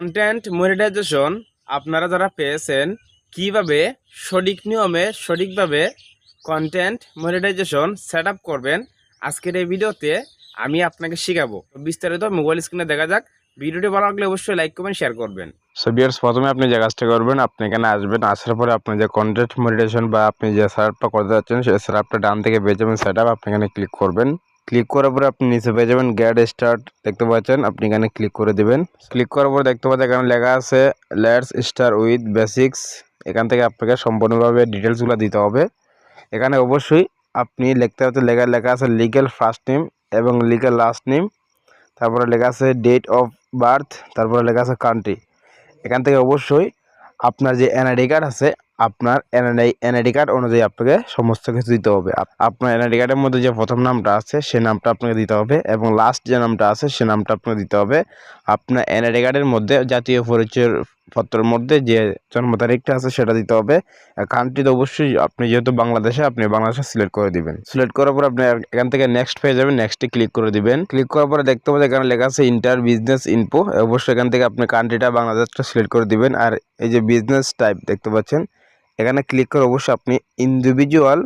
Content monetization আপনারা যারা পেয়েছেন, কীভাবে সঠিক নিয়মে, সঠিকভাবে কন্টেন্ট মনিটাইজেশন সেট করবেন, আজকের এই ভিডিওতে আমি আপনাকে শেখাবো। বিস্তারিত মোবাইল স্ক্রিনে দেখা যাক। ভিডিওটি ভালো লাগলে অবশ্যই লাইক করবেন শেয়ার করবেন। সো বিয়ার্স প্রথমে আপনি যে কাজটা করবেন, আপনি এখানে আসবেন, আসার পরে আপনি যে কন্টেন্ট মনিটাইজেশন বা আপনি যে সেটআপটা করতে যাচ্ছেন, সেই সেটআপটা ডান থেকে পেয়ে যাবেন সেট আপ আপনি এখানে ক্লিক করবেন। ক্লিক করার পরে আপনি নিচে পেয়ে যাবেন গ্যাড স্টার্ট দেখতে পাচ্ছেন? আপনি এখানে ক্লিক করে দেবেন। ক্লিক করার পরে দেখতে পাচ্ছেন এখানে লেখা আছে লেটস স্টার উইথ বেসিক্স এখান থেকে আপনাকে সম্পূর্ণভাবে ডিটেলসগুলো দিতে হবে। এখানে অবশ্যই আপনি লিখতে হচ্ছে, লেখা লেখা আছে লিগেল ফার্স্ট নেম এবং লিগেল লাস্ট নেম তারপরে লেখা আছে ডেট অফ বার্থ তারপরে লেখা আছে কান্ট্রি এখান থেকে অবশ্যই আপনার যে এনআইডি কার্ড আছে আপনার এনআইডি এনআইডি কার্ড অনুযায়ী আপনাকে সমস্ত কিছু দিতে হবে। আপ- আপনার এনআইডি কার্ডের মধ্যে যে প্রথম নামটা আছে, সে নামটা আপনাকে দিতে হবে এবং লাস্ট যে নামটা আছে, সে নামটা আপনাকে দিতে হবে। আপনার এনআইডি কার্ডের মধ্যে জাতীয় পরিচয় পত্রের মধ্যে যে জন্ম তারিখটা আছে, সেটা দিতে হবে। কান্ট্রি তো অবশ্যই আপনি যেহেতু বাংলাদেশে, আপনি বাংলাদেশে সিলেক্ট করে দিবেন। সিলেক্ট করার পর আপনি এখান থেকে নেক্সট পেয়ে যাবেন নেক্সটে ক্লিক করে দিবেন। ক্লিক করার পরে দেখতে পাবেন এখানে লেখা আছে ইন্টার বিজনেস ইনপো অবশ্যই এখান থেকে আপনি কান্ট্রিটা বাংলাদেশটা সিলেক্ট করে দিবেন। আর এই যে বিজনেস টাইপ দেখতে পাচ্ছেন এখানে ক্লিক করে অবশ্যই আপনি ইন্ডিভিজুয়াল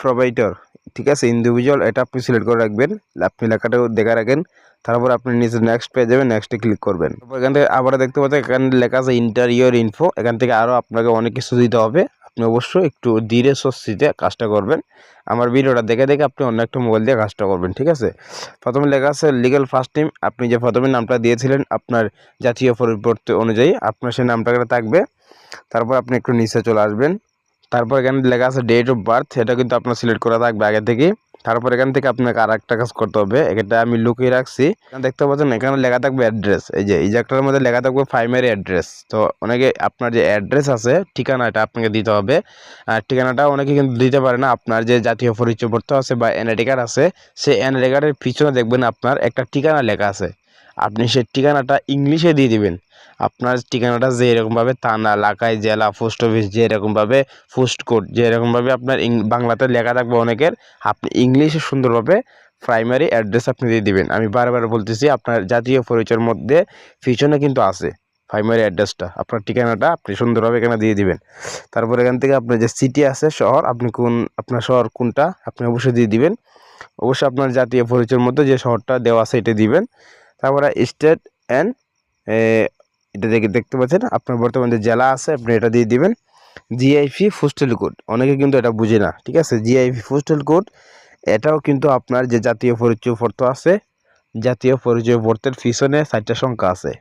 প্রোভাইডার ঠিক আছে? ইন্ডিভিজুয়াল এটা আপনি সিলেক্ট করে রাখবেন, আপনি লেখাটাও দেখা রাখেন, তারপর আপনি নিজের নেক্সট পেয়ে যাবেন নেক্সটে ক্লিক করবেন। এখান থেকে আবার দেখতে পাচ্ছেন, এখানে লেখা আছে ইন্টারিয়র ইনফো এখান থেকে আরও আপনাকে অনেক কিছু দিতে হবে। আপনি অবশ্যই একটু ধীরে স্বস্তিতে কাজটা করবেন। আমার ভিডিওটা দেখে দেখে আপনি অন্য একটা মোবাইল দিয়ে কাজটা করবেন, ঠিক আছে? প্রথমে লেখা আছে লিগাল ফার্স্ট নেম আপনি যে প্রথমে নামটা দিয়েছিলেন, আপনার জাতীয় পরিবর্তন অনুযায়ী আপনার সেই নামটা এখানে থাকবে। তারপর আপনি একটু নিচে চলে আসবেন। তারপর এখানে লেখা আছে ডেট অফ বার্থ এটা কিন্তু আপনার সিলেক্ট করা থাকবে আগে থেকে তারপর এখান থেকে আপনাকে আর একটা কাজ করতে হবে। এটা আমি লুকিয়ে রাখছি। দেখতে পাচ্ছেন, এখানে লেখা থাকবে অ্যাড্রেস এই যে এই একটার মধ্যে লেখা থাকবে প্রাইমারি অ্যাড্রেস তো অনেকে আপনার যে অ্যাড্রেস আছে ঠিকানা এটা আপনাকে দিতে হবে। আর ঠিকানাটা অনেকে কিন্তু দিতে পারে না। আপনার যে জাতীয় পরিচয়পত্র আছে বা এনআইডি কার্ড আছে, সেই এনআইডি কার্ডের পিছনে দেখবেন আপনার একটা ঠিকানা লেখা আছে। আপনি সেই ঠিকানাটা ইংলিশে দিয়ে দিবেন। আপনার ঠিকানাটা যে এরকমভাবে থানা, এলাকায়, জেলা, পোস্ট অফিস যে এরকমভাবে পোস্ট কোড, যে এরকমভাবে আপনার বাংলাতে লেখা থাকবে অনেকের, আপনি ইংলিশে সুন্দরভাবে প্রাইমারি অ্যাড্রেস আপনি দিয়ে দিবেন। আমি বারবার বলতেছি, আপনার জাতীয় পরিচয়ের মধ্যে পিছনে কিন্তু আছে প্রাইমারি অ্যাড্রেসটা। আপনার ঠিকানাটা আপনি সুন্দরভাবে এখানে দিয়ে দিবেন। তারপর এখান থেকে আপনার যে সিটি আছে, শহর, আপনি কোন, আপনার শহর কোনটা, আপনি অবশ্যই দিয়ে দিবেন। অবশ্যই আপনার জাতীয় পরিচয়ের মধ্যে যে শহরটা দেওয়া আছে, এটা দিবেন। তারপরে স্টেট অ্যান্ড এটা দেখে দেখতে পাচ্ছেন, আপনার বর্তমানে যে জেলা আছে, আপনি এটা দিয়ে দিবেন। জিআইপি পোস্টাল কোড অনেকে কিন্তু এটা বুঝে না, ঠিক আছে? জিআইপি পোস্টাল কোড এটাও কিন্তু আপনার যে জাতীয় পরিচয় পত্র আছে, জাতীয় পরিচয়পত্রের পিছনে চারটা সংখ্যা আছে।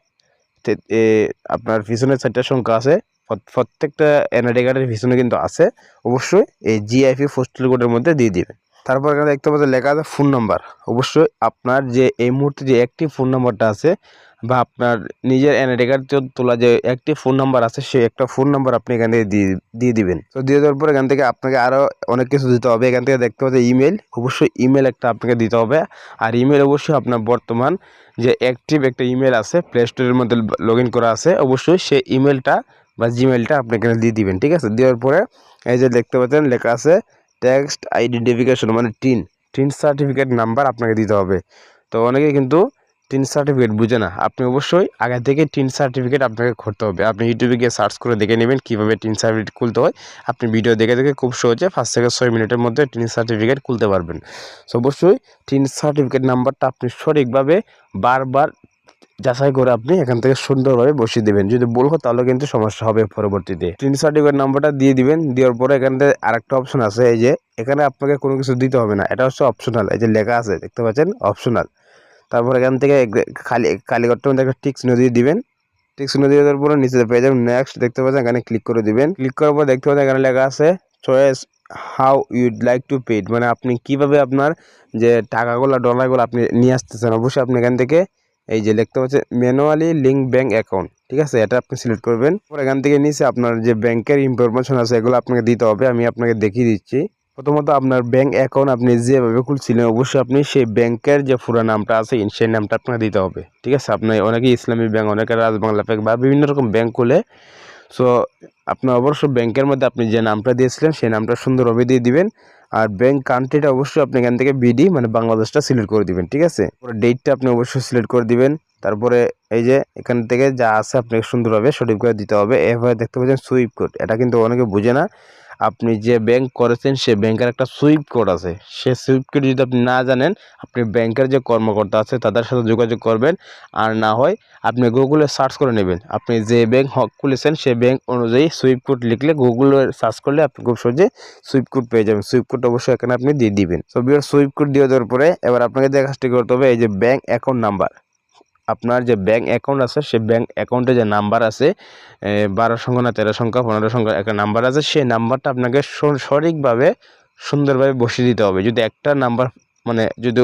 আপনার পিছনে চারটা সংখ্যা আছে, প্রত- প্রত্যেকটা এনআইডি কার্ডের পিছনে কিন্তু আছে। অবশ্যই এই জিআইপি পোস্টাল কোডের মধ্যে দিয়ে দিবেন। তারপর এখানে দেখতে পাচ্ছেন লেখা আছে ফোন নাম্বার অবশ্যই আপনার যে এই মুহূর্তে যে একটি ফোন নাম্বারটা আছে বা আপনার নিজের এনআইডি কার্ড তোলা যে একটি ফোন নাম্বার আছে, সেই একটা ফোন নাম্বার আপনি এখান থেকে দিয়ে দিয়ে দিবেন। তো দিয়ে দেওয়ার পর এখান থেকে আপনাকে আরও অনেক কিছু দিতে হবে। এখান থেকে দেখতে পাচ্ছেন ইমেল অবশ্যই ইমেল একটা আপনাকে দিতে হবে। আর ইমেল অবশ্যই আপনার বর্তমান যে অ্যাক্টিভ একটা ইমেল আছে প্লে স্টোরের মধ্যে লগ করা আছে, অবশ্যই সেই ইমেলটা বা জিমেলটা আপনি এখানে দিয়ে দিবেন, ঠিক আছে? দেওয়ার পরে এই যে দেখতে পাচ্ছেন লেখা আছে টেক্সট আইডেন্টিফিকেশন মানে টিন টিন সার্টিফিকেট নাম্বার আপনাকে দিতে হবে। তো অনেকে কিন্তু টিন সার্টিফিকেট বুঝে না। আপনি অবশ্যই আগে থেকে টিন সার্টিফিকেট আপনাকে করতে হবে। আপনি ইউটিউবে গিয়ে সার্চ করে দেখে নেবেন কীভাবে টিন সার্টিফিকেট খুলতে হয়। আপনি ভিডিও দেখে দেখে খুব সহজে পাঁচ থেকে ছয় মিনিটের মধ্যে টিন সার্টিফিকেট খুলতে পারবেন। সো অবশ্যই টিন সার্টিফিকেট নাম্বারটা আপনি সঠিকভাবে বারবার যাচাই করে আপনি এখান থেকে সুন্দরভাবে বসিয়ে দেবেন। যদি হয় তাহলে কিন্তু সমস্যা হবে পরবর্তীতে। টিন সার্টিফিকেট নাম্বারটা দিয়ে দিবেন, দেওয়ার পরে এখান থেকে আরেকটা অপশন আছে, এই যে এখানে আপনাকে কোনো কিছু দিতে হবে না। এটা হচ্ছে অপশনাল এই যে লেখা আছে, দেখতে পাচ্ছেন? অপশনাল তারপর এখান থেকে খালি কালীঘরটার মধ্যে একটা টিক্স দিয়ে দিবেন। টিক চিহ্ন দিয়ে দেওয়ার পরে নিচে পেয়ে যাবেন নেক্সট দেখতে পাচ্ছেন? এখানে ক্লিক করে দিবেন। ক্লিক করার পর দেখতে পাচ্ছেন এখানে লেখা আছে choice how you'd like to paid মানে আপনি কীভাবে আপনার যে টাকাগুলো ডলারগুলো আপনি নিয়ে আসতেছেন, অবশ্যই আপনি এখান থেকে এই যে দেখতে পাচ্ছেন ম্যানুয়ালি লিঙ্ক ব্যাঙ্ক অ্যাকাউন্ট ঠিক আছে? এটা আপনি সিলেক্ট করবেন। এখান থেকে নিচে আপনার যে ব্যাংকের ইনফরমেশন আছে, এগুলো আপনাকে দিতে হবে। আমি আপনাকে দেখিয়ে দিচ্ছি। প্রথমত আপনার ব্যাঙ্ক অ্যাকাউন্ট আপনি যেভাবে খুলছিলেন, অবশ্যই আপনি সেই ব্যাংকের যে পুরো নামটা আছে, সেই নামটা আপনাকে দিতে হবে। ঠিক আছে? আপনি অনেকে ইসলামী ব্যাংক অনেকে রাজবাংলা ব্যাংক বা বিভিন্ন রকম ব্যাংক খুলে সো আপনার অবশ্য ব্যাংকের মধ্যে আপনি যে নামটা দিয়েছিলেন, সেই নামটা সুন্দরভাবে দিয়ে দিবেন। আর ব্যাংক কান্ট্রিটা অবশ্যই আপনি এখান থেকে বিডি মানে বাংলাদেশটা সিলেক্ট করে দিবেন, ঠিক আছে? ডেটটা আপনি অবশ্যই সিলেক্ট করে দিবেন। তারপরে এই যে এখান থেকে যা আছে আপনাকে সুন্দরভাবে সঠিকভাবে দিতে হবে। এভাবে দেখতে পাচ্ছেন সুইপ কোড এটা কিন্তু অনেকে বুঝে না। আপনি যে ব্যাংক করেছেন, সে ব্যাংকের একটা সুইপ কোড আছে। সে সুইপ কোড যদি আপনি না জানেন, আপনি ব্যাংকের যে কর্মকর্তা আছে, তাদের সাথে যোগাযোগ করবেন। আর না হয়, আপনি গুগলে সার্চ করে নেবেন। আপনি যে ব্যাংক হক খুলেছেন, সে ব্যাংক অনুযায়ী সুইপ কোড লিখলে গুগলে সার্চ করলে আপনি খুব সহজে সুইপ কোড পেয়ে যাবেন। সুইপ কোড অবশ্যই এখানে আপনি দিয়ে দিবেন। তো বিয়ার সুইপ কোড দিয়ে দেওয়ার পরে এবার আপনাকে যে করতে হবে, এই যে ব্যাংক অ্যাকাউন্ট নাম্বার আপনার যে ব্যাঙ্ক অ্যাকাউন্ট আছে, সে ব্যাঙ্ক অ্যাকাউন্টে যে নাম্বার আছে বারো সংখ্যা না তেরো সংখ্যা, পনেরো সংখ্যা একটা নাম্বার আছে, সেই নাম্বারটা আপনাকে সঠিকভাবে, সুন্দরভাবে বসিয়ে দিতে হবে। যদি একটা নাম্বার মানে যদি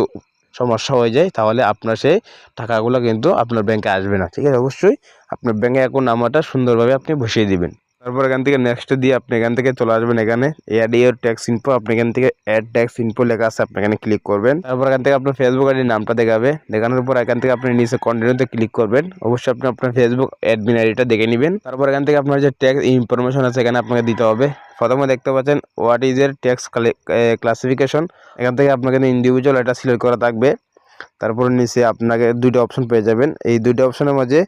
সমস্যা হয়ে যায়, তাহলে আপনার সেই টাকাগুলো কিন্তু আপনার ব্যাঙ্কে আসবে না। ঠিক আছে? অবশ্যই আপনার ব্যাঙ্কে অ্যাকাউন্ট নাম্বারটা সুন্দরভাবে আপনি বসিয়ে দিবেন। তারপর এখান থেকে নেক্সট দিয়ে আপনি এখান থেকে চলে আসবেন এখানে। অ্যাড ইয়ার ট্যাক্স ইনফো আপনি এখান থেকে অ্যাড ট্যাক্স ইনফো লেখা আছে, আপনি এখানে ক্লিক করবেন। তারপর এখান থেকে আপনার ফেসবুক আইডির নামটা দেখাবে। দেখানোর পর এখান থেকে আপনি নিচে কন্টিনিউতে ক্লিক করবেন। অবশ্যই আপনি আপনার ফেসবুক অ্যাডমিন আইডিটা দেখে নেবেন। তারপর এখান থেকে আপনার যে ট্যাক্স ইনফরমেশন আছে, এখানে আপনাকে দিতে হবে। প্রথমে দেখতে পাচ্ছেন what is your tax classification এখান থেকে আপনাকে ইন্ডিভিজুয়াল এটা সিলেক্ট করা থাকবে। তারপর নিচে আপনাকে দুইটা অপশন পেয়ে যাবেন। এই দুইটা অপশনের মাঝে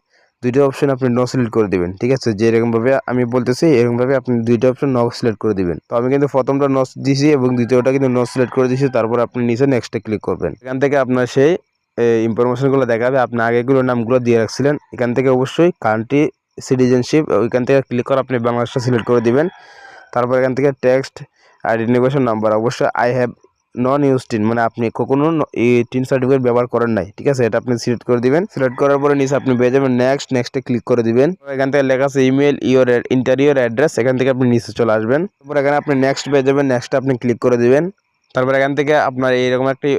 দুইটা অপশন আপনি নো সিলেক্ট করে দিবেন, ঠিক আছে? যে এরকমভাবে আমি বলতেছি, এরকমভাবে আপনি দুইটা অপশন নো সিলেক্ট করে দিবেন। তো আমি কিন্তু প্রথমটা নো দিয়েছি এবং দ্বিতীয়টা কিন্তু নো সিলেক্ট করে দিয়েছি তারপর আপনি নিচে নেক্সটে ক্লিক করবেন। এখান থেকে আপনার সেই ইনফরমেশনগুলো দেখাবে, আপনি আগেগুলো নামগুলো দিয়ে রাখছিলেন। এখান থেকে অবশ্যই কান্ট্রি সিটিজেনশিপ ওইখান থেকে ক্লিক করে আপনি বাংলাদেশটা সিলেক্ট করে দিবেন। তারপর এখান থেকে টেক্সট আইডেন্টিফিকেশন নাম্বার অবশ্যই I have non use TIN মানে আপনি কখনো টিন সার্টিফিকেট ব্যবহার করেন নাই, ঠিক আছে? এটা আপনি সিলেক্ট করে দিবেন। সিলেক্ট করার পরে নিচে আপনি পেয়ে যাবেন নেক্সট নেক্সটে ক্লিক করে দিবেন। এখান থেকে লেখা আছে ইমেল ইওর ইন্টারিয়র অ্যাড্রেস এখান থেকে আপনি নিচে চলে আসবেন। তারপর এখানে আপনি নেক্সট পেয়ে যাবেন নেক্সট আপনি ক্লিক করে দিবেন। তারপর এখান থেকে আপনার এইরকম একটি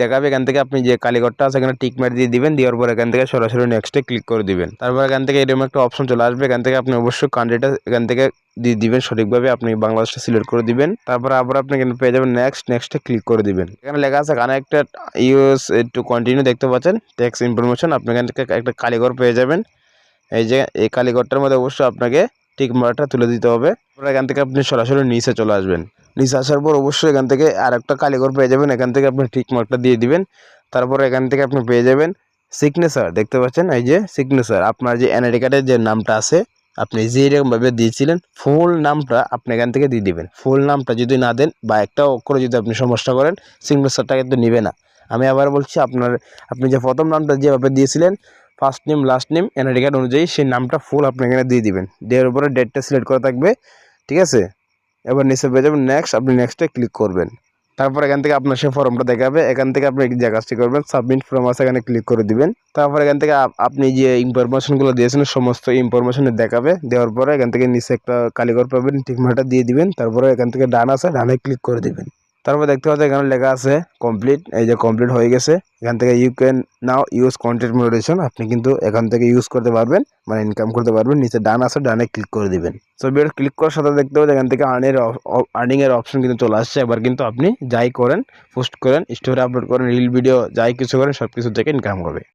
দেখাবে এখান থেকে আপনি যে কালীঘরটা আছে এখানে টিক মার দিয়ে দিবেন, দেওয়ার পর এখান থেকে সরাসরি নেক্সটে ক্লিক করে দিবেন। তারপর এখান থেকে এরকম একটা অপশন চলে আসবে, এখান থেকে আপনি অবশ্যই কান্ট্রিটা এখান থেকে দিয়ে দিবেন, সঠিকভাবে আপনি বাংলাদেশটা সিলেক্ট করে দিবেন। তারপর আবার আপনি এখানে পেয়ে যাবেন নেক্সট নেক্সটে ক্লিক করে দিবেন। এখানে লেখা আছে কানেক্টেড ইউএস টু কন্টিনিউ দেখতে পাচ্ছেন? ট্যাক্স ইনফরমেশন আপনি এখান থেকে একটা কালীঘর পেয়ে যাবেন। এই যে, এই কালীঘরটার মধ্যে অবশ্যই আপনাকে টিক মার্কটা তুলে দিতে হবে। তারপর এখান থেকে আপনি সরাসরি নিচে চলে আসবেন। নিচে আসার পর অবশ্যই এখান থেকে আর একটা কালীঘর পেয়ে যাবেন। এখান থেকে আপনি টিক মার্কটা দিয়ে দিবেন। তারপর এখান থেকে আপনি পেয়ে যাবেন সিগনেচার দেখতে পাচ্ছেন? এই যে সিগনেচার আপনার যে এনআইডি কার্ডের যে নামটা আছে, আপনি যে রকমভাবে দিয়েছিলেন ফুল নামটা আপনি এখান থেকে দিয়ে দিবেন। ফুল নামটা যদি না দেন বা একটা অক্ষরে যদি আপনি সমস্যা করেন সিগনেচারটা কিন্তু নেবে না। আমি আবার বলছি, আপনার, আপনি যে প্রথম নামটা যেভাবে দিয়েছিলেন first name last name NID card অনুযায়ী সেই নামটা ফুল আপনি এখানে দিয়ে দিবেন। দেওয়ার উপরে ডেটটা সিলেক্ট করা থাকবে, ঠিক আছে? এবার নিচে পেয়ে যাবেন নেক্সট আপনি নেক্সটে ক্লিক করবেন। তারপর এখান থেকে আপনার সেই ফর্মটা দেখাবে। এখান থেকে আপনি যে কাজটি করবেন সাবমিট ফর্ম আছে, এখানে ক্লিক করে দিবেন। তারপর এখান থেকে আপনি যে ইনফরমেশনগুলো দিয়েছেন, সমস্ত ইনফরমেশন দেখাবে। দেওয়ার পরে এখান থেকে নিচে একটা কালিগর পাবেন টিকমাটা দিয়ে দিবেন। তারপরে এখান থেকে ডান আছে ডানে ক্লিক করে দিবেন। তারপর দেখতে পাচ্ছ এখানে লেখা আছে কমপ্লিট এই যে কমপ্লিট হয়ে গেছে। এখান থেকে you can now use content moderation আপনি কিন্তু এখান থেকে ইউজ করতে পারবেন মানে ইনকাম করতে পারবেন। নিচে ডান আছে, ডানে ক্লিক করে দিবেন। সো বিয়ার ক্লিক করার সাথে দেখতে পাচ্ছেন এখান থেকে আর্নের আর্নিং এর অপশন কিন্তু চলে আসছে। এবার কিন্তু আপনি যাই করেন পোস্ট করেন স্টোরি আপলোড করেন রিল ভিডিও যাই কিছু করেন সব কিছু থেকে ইনকাম হবে।